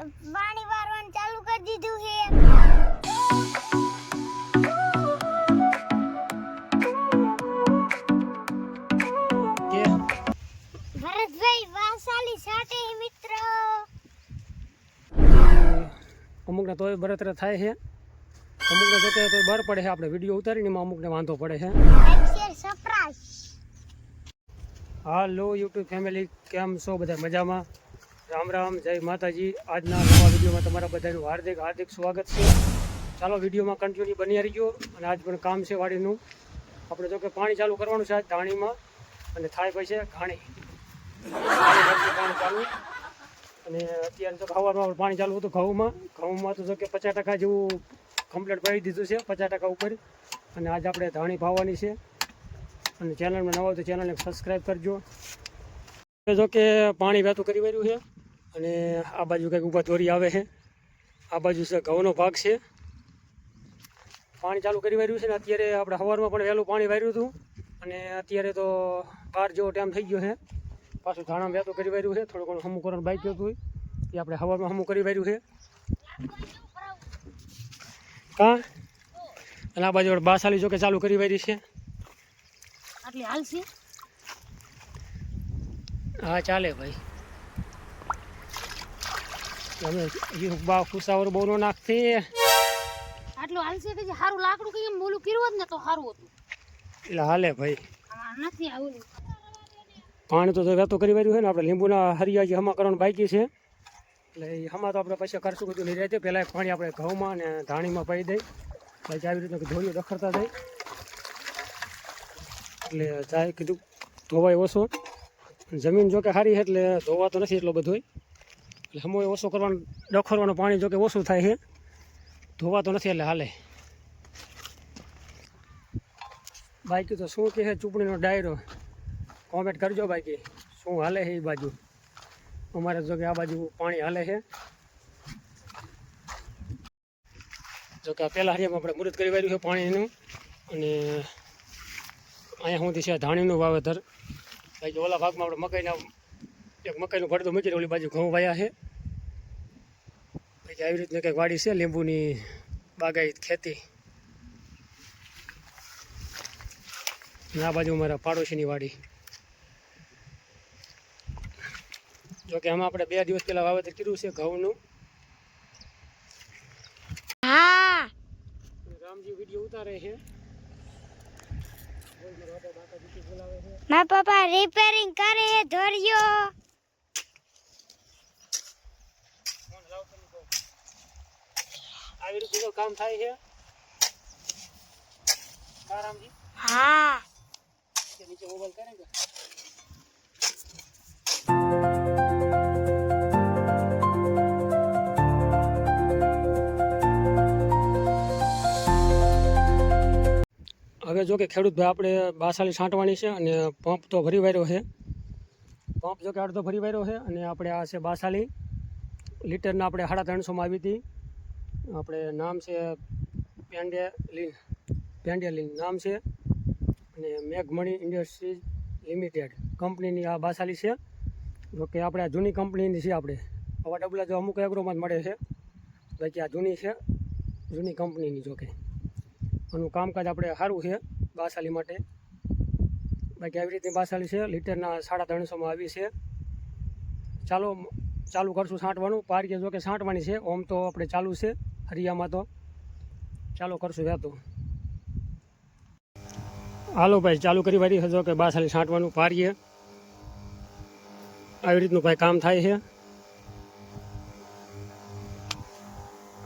પાણી વારવાનું ચાલુ કરી દીધું છે. કે ભરતભાઈ વાસાલી સાથે મિત્ર. અમુકને તોય બળતરા થાય છે. અમુકને જોકે તોય બહાર પડે છે આપણે વીડિયો ઉતારીને એમાં અમુકને વાંધો પડે છે. લાઈક હાલો યુટ્યુબ ફેમિલી કેમ છો? બધા મજામાં? રામ રામ, જય માતાજી. આજના નવા વિડીયોમાં તમારા બધાનું હાર્દિક હાર્દિક સ્વાગત છે. ચાલો વિડીયોમાં કન્ટિન્યુ બની રહીજો. અને આજ પણ કામ છે વાડીનું. આપણે જો કે પાણી ચાલુ કરવાનું છે આજ ધાણીમાં. અને થાય પછી ઘાણી પાણી ચાલુ અને અત્યારે તો હવારમાં પાણી ચાલુ હતું ઘઉંમાં. ઘઉંમાં તો જો કે પચાસ ટકા જેવું કમ્પ્લીટ ભરી દીધું છે, પચાસ ટકા ઉપર. અને આજ આપણે ધાણી ભાવવાની છે. અને ચેનલમાં નવા તો ચેનલને સબસ્ક્રાઈબ કરજો. જો કે પાણી વહેતું કરી વર્યું છે. અને આ બાજુ કંઈક ઊભા દોરી આવે છે. આ બાજુ છે ઘઉંનો ભાગ છે. પાણી ચાલુ કરી વાર્યું છે ને અત્યારે આપણે સવારમાં પણ વહેલું પાણી વાર્યું હતું. અને અત્યારે તો બાર જેવો ટાઈમ થઈ ગયો છે. પાછું ધાણા વહેતું કરી વાર્યું છે. થોડું ઘણું હમું કરવાનું બાઈક હતું. એ આપણે સવારમાં હમું કરી વાર્યું છે. હા અને આ બાજુ બાસાલી જોકે ચાલુ કરી વારી છે? હા ચાલે ભાઈ. અમે હજી બા ખુશાવર બોનો ન નાખતી. આટલું કે સારું લાકડું એમ બોલું કર્યું હોત ને તો સારું હતું. એટલે હાલે ભાઈ. નથી આવું. પાણી તો વહેતો કરી વાર્યું છે ને આપણે લીંબુના હરિયા જે હમા કરવાનું બાકી છે એટલે એ હમા તો આપણે પછી કરશું બધું નહીં રહેતી પહેલાં પાણી આપણે ઘઉંમાં અને ધાણીમાં પાઈ દઈ પછી આવી રીતના ધોરીઓ રખડતા જાય એટલે જાય કીધું ધોવાય ઓછો. જમીન જો કે સારી છે એટલે ધોવા તો નથી એટલો બધો એટલે હમો ઓછો કરવાનું, ડખરવાનું પાણી જોકે ઓછું થાય છે. ધોવા તો નથી એટલે હાલે. બાકી તો શું કહે ચૂંટણીનો ડાયરો. કોમેન્ટ કરજો બાકી, શું હાલે છે એ બાજુ. અમારે જો કે આ બાજુ પાણી હાલે છે. જો કે આ પહેલાં હરિયામાં આપણે મૃત કરી વાર્યું છે પાણીનું. અને અહીંયા સુધી છે ધાણીનું વાવેતર. બાકી ઓલા ભાગમાં આપણે મકાઈના એક મકાઈનો ભરતું મૂકીને ઓલી બાજુ ઘઉં વાયા છે. પછી આવી રીતની કંઈક વાડી છે લીંબુની બાગાયત ખેતી. આ બાજુ મારા પાડોશીની વાડી. જોકે આમાં આપણે બે દિવસ પહેલા વાવેતર કર્યું છે ઘઉંનું. રામજી વીડિયો ઉતારે છે. છે મારા પપ્પા રિપેરિંગ કરે છે ધોર્યો ફોન લાવ તમે કહો. આવી રીતે કામ થાય છે. હા. રામજી હા નીચે મોબાઈલ કરે કે? હવે જો કે ખેડૂત ભાઈ આપણે બાસાલી છાંટવાની છે અને પંપ તો ભરી વાર્યો છે. પંપ જો કે અડધો ભરી વાર્યો છે અને આપણે આ છે બાસાલી લીટરના આપણે સાડા ત્રણસોમાં આવી હતી. આપણે નામ છે પેન્ડેલિન પેન્ડેલિન નામ છે. અને મેઘમણી ઇન્ડસ્ટ્રીઝ લિમિટેડ કંપનીની આ બાસાલી છે. જોકે આપણે આ જૂની કંપનીની છે આપણે. આવા ડબલા જો અમુક એગ્રોમાં જ મળે છે. બાકી આ જૂની છે. જૂની કંપનીની જોકે આનું કામકાજ આપણે સારું છે બાસાલી માટે. બાકી આવી રીતની બાસાલી છે. લીટરના સાડા ત્રણસોમાં આવી છે. ચાલો, ચાલુ કરશું છાંટવાનું પારીએ જોકે છાંટવાની છે. ઓમ તો આપણે ચાલુ છે. હરિયામાં તો. ચાલો કરશું વહેતું હાલો ભાઈ, ચાલુ કરી વાળી હજો કે બાસાલી છાંટવાનું પારીએ. આવી રીતનું ભાઈ કામ થાય છે.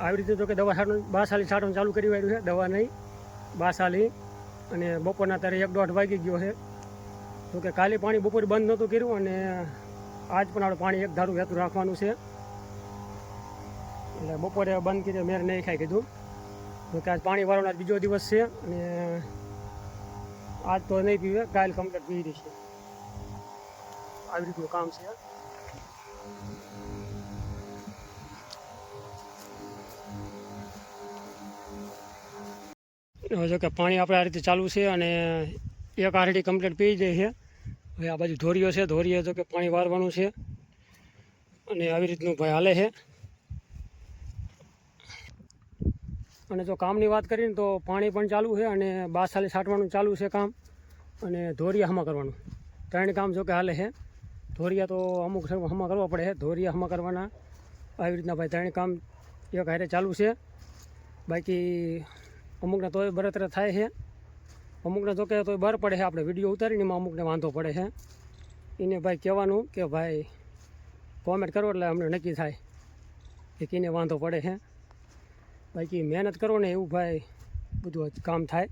આવી રીતે તો કે દવા છાંટવાનું બાસાલી છાંટવાનું ચાલુ કરી વાળ્યું છે, દવા નહીં બાસાલી અને બપોરના તારે એક દોઢ વાગી ગયો છે. તો કે કાલે પાણી બપોરે બંધ નહોતું કર્યું અને આજ પણ આપણે પાણી એક ધારું વહેતું રાખવાનું છે. એટલે બપોરે બંધ કરી મેર નહીં ખાઈ કીધું. કે આજ પાણી વાળવાનો બીજો દિવસ છે અને આજ તો નહીં પીવે, કાલ કમ્પ્લીટ પી રહી છે આવી રીતનું કામ છે. જો કે પાણી આપણે આ રીતે ચાલુ છે અને એક આરડી કમ્પ્લીટ પી જાય છે. હવે આ બાજુ ધોરીઓ છે, ધોરીએ જો કે પાણી વારવાનું છે. અને આવી રીતનું ભાઈ હાલે છે. અને જો કામની વાત કરીને તો પાણી પણ ચાલુ છે અને બાસાલી છાંટવાનું ચાલુ છે કામ અને ધોરિયા હમા કરવાનું. ત્રણ કામ જો કે હાલે છે. ધોરિયા તો અમુક હમા કરવા પડે છે. ધોરિયા હમા કરવાના. આવી રીતના ભાઈ ત્રણ કામ એક હારે ચાલુ છે. બાકી અમુકને તોય બરતરા થાય છે. અમુકને જો કે તોય બર પડે છે. આપણે વીડિયો ઉતારીને એમાં અમુકને વાંધો પડે છે. એને ભાઈ કહેવાનું કે ભાઈ કોમેન્ટ કરો એટલે અમને નક્કી થાય કે કીને વાંધો પડે છે. બાકી મહેનત કરો ને એવું ભાઈ બધું કામ થાય.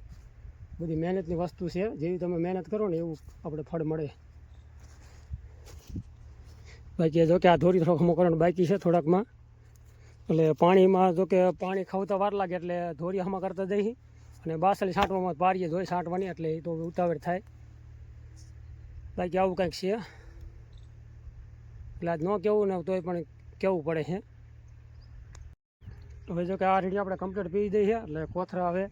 બધી મહેનતની વસ્તુ છે. જેવી તમે મહેનત કરો ને એવું આપણે ફળ મળે. બાકી જો કે આ ધોરી થોડોક હમો બાકી છે થોડાકમાં. એટલે પાણીમાં જો કે પાણી ખવતા વાર લાગે એટલે ધોરી હમા કરતા જઈ અને બાસલી છાંટવામાં પારીએ, ધોઈ છાંટવાની એટલે એ તો ઉતાવળ થાય. બાકી આવું કંઈક છે. એટલે આજ ન કહેવું ને તોય પણ કહેવું પડે છે. હવે જો કે આ રેડી આપણે કમ્પ્લીટ પી દઈએ એટલે કોથરા હવે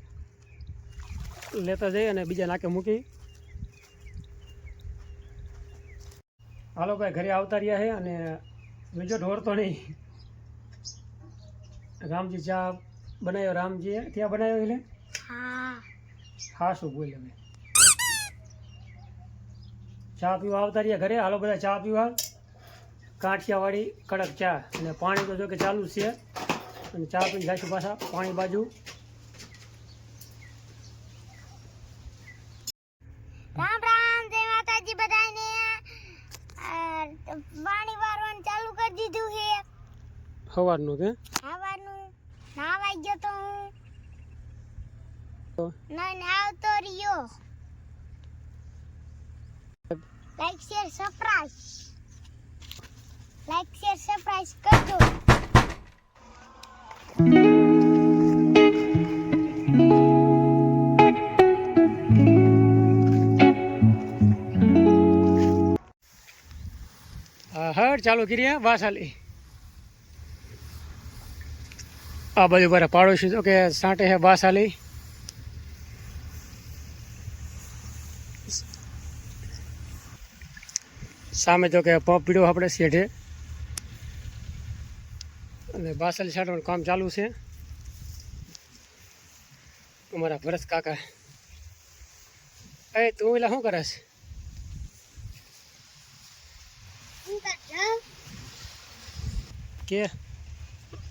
લેતા જઈએ અને બીજા નાકે મૂકી. હાલો ભાઈ ઘરે આવતા રહ્યા છે અને બીજો ઢોરતો નહીં. રામજી ચા બનાવ્યો રામજીએ? ત્યાં બનાવ્યો એટલે? હા. હા શું બોલ અમે ચા પીવા આવતા રહ્યા ઘરે? હાલો બધા ચા પીવા. કાઠિયાવાડી કડક ચા. અને પાણી તો જો કે ચાલુ છે. અને ચા પીને જઈશું પાછા પાણી બાજુ. રામ રામ જય માતાજી બધાને. પાણી વારવાનું ચાલુ કરી દીધું છે. સવારનું કે? ખાવાનું નાવાઈ ગયો તો? હું. નહીં આવતો રહ્યો. લાઈક શેર લાઈક હર ચાલુ કરીએ, વાસાલી. આ બાજુ મારા પાડોશી તો કે સાંટે હે વાસાલી. સામે તો કે પંપ પીડ્યો આપણે શેઠે અને બાસાલી છાંટવાનું કામ ચાલુ છે અમારા ભરત કાકા એ તું એટલે શું કરસ શું કરજો કે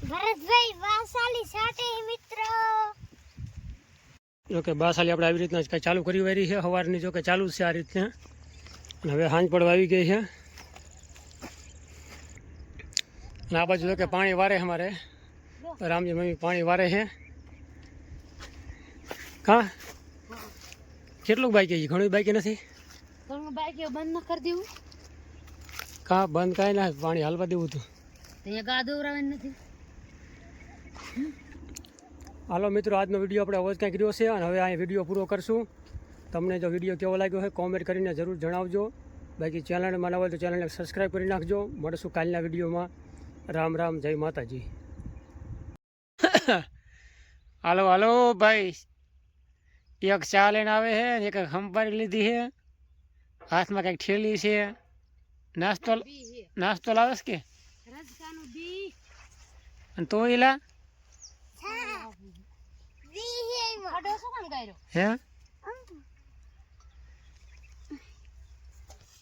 ભરતભાઈ વાસાલી સાથે મિત્ર જો કે બાસાલી આપણે આવી રીતના જ કાંઈ ચાલુ કરી વારી છે સવારની જો કે ચાલુ જ છે આ રીતના. અને હવે સાંજ પડવા આવી ગઈ છે અને આ બાજુ તો કે પાણી વારે અમારે. રામજી મમ્મી પાણી વારે છે. હા કેટલું બાઈક ઘણું બાઈક નથી? ઘણું બાઈક બંધ ન કરી દેવું કા બંધ કાંઈ ના પાણી હાલવા દેવું હતું. અહીંયા ગા દોરાવાની નથી. હાલો મિત્રો આજનો વીડિયો આપણે અવાજ કાંઈક રહ્યો છે અને હવે અહીં વીડિયો પૂરો કરશું. તમને જો વીડિયો કેવો લાગ્યો હોય કોમેન્ટ કરીને જરૂર જણાવજો. બાકી ચેનલમાં નવા હોય તો ચેનલને સબસ્ક્રાઈબ કરી નાખજો. મળશું કાલના વિડીયોમાં. રામ રામ જય માતાજી. હાલો હાલો ભાઈ. એક ચા લઈને આવે છે એક હંપારી લીધી છે હાથમાં કંઈક ઠેલી છે. નાસ્તો નાસ્તો લાવેશ કે? રજકાનું બી. અને તો એલા વી હે એમાં. ખાડો શું કામ ગાયરો હે?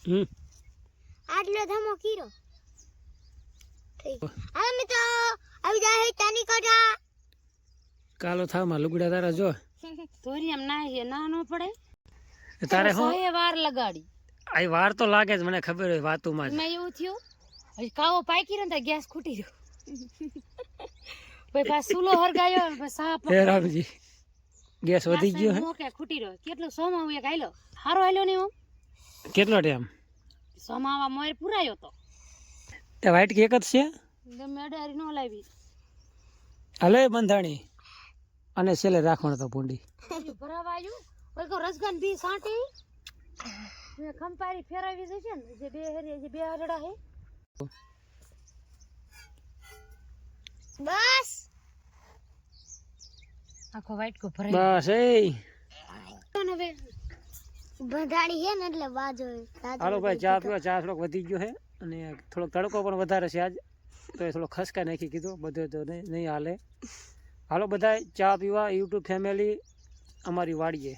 હમ. આટલો ધમો કીરો હવે મિત્રો આવી જાય હે તાની કઢા. કાલો થામાં લુગડા તારા જો. તોરી એમ ના હે ના નો પડે. તારે હો? એ વાર લગાડી. આઈ વાર તો લાગે જ મને ખબર હોય વાતું માં મેં એવું થયું હજી કાવો પાકી રહ્યો ને ગેસ ખૂટી ગયો પછી પાછો સુલો હરગાયો અને સાપ હે રામજી ગેસ વધી ગયો હે? મોકે ખૂટી રહ્યો. કેટલો સોમાવું એક આયલો હારો આયલો ને હું. કેટલો ટાઈમ? સોમાવા મોર પુરાયો તો. તે વાઈટ કેક જ છે? ગમે અડારી નો લાવી. હલે બંધાણી. અને છેલ્લે રાખવાનું તો પૂંડી રસગન બી સાંટી? મેં ખંપારી ફેરવી જશે ને જે બે હરી જે બે હરડા હે. બસ! આખો વાઈટ કો ભરાઈ બસ એ હવે બંધાણી છે ને એટલે બાજુ હાલો ભાઈ ચા પીવા ચા થોડોક વધી ગયો છે અને થોડોક તડકો પણ વધારે છે આજ. તો એ થોડો ખસકાઈ નાખી કીધું. બધો તો નહીં હાલે. હાલો બધાય, ચા પીવા, યુટ્યુબ ફેમિલી, અમારી વાડીએ.